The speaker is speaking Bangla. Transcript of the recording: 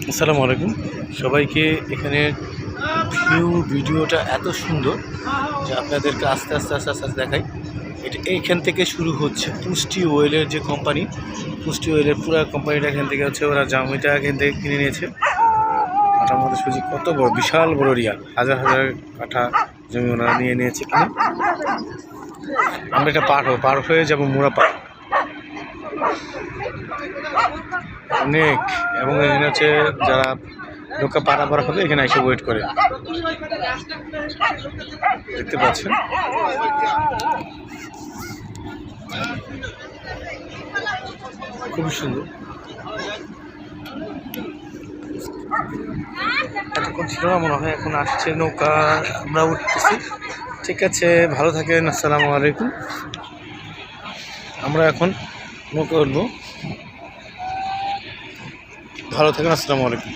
আসসালামু আলাইকুম। সবাইকে এখানে ভিউ ভিডিওটা এত সুন্দর যে আপনাদেরকে আস্তে আস্তে আস্তে আস্তে আস্তে দেখাই। এটা এইখান থেকে শুরু হচ্ছে পুষ্টি ওয়েলের যে কোম্পানি। পুষ্টি ওয়েলের পুরো কোম্পানিটা এখান থেকে হচ্ছে ওরা জামিটা এখান থেকে কিনে নিয়েছে। কাঠার মধ্যে সুজি কত বড়, বিশাল বড় এরিয়া হাজার হাজার কাঠা জমি ওনারা নিয়ে নিয়েছে কিনে। আমরা এটা পার পার হয়ে যাব মুড়া পার অনেক এবং এখানে হচ্ছে যারা নৌকা পারাপার হবে, এখানে এসে ওয়েট করে। দেখতে পাচ্ছেন? খুবই সুন্দর। এতক্ষণ ছিল না মনে হয় এখন আসছে নৌকা, আমরা উঠতেছি। ঠিক আছে, ভালো থাকেন, আসসালামু আলাইকুম। আমরা এখন নৌকা উঠবো ভালো থাকেন আসসালামু আলাইকুম।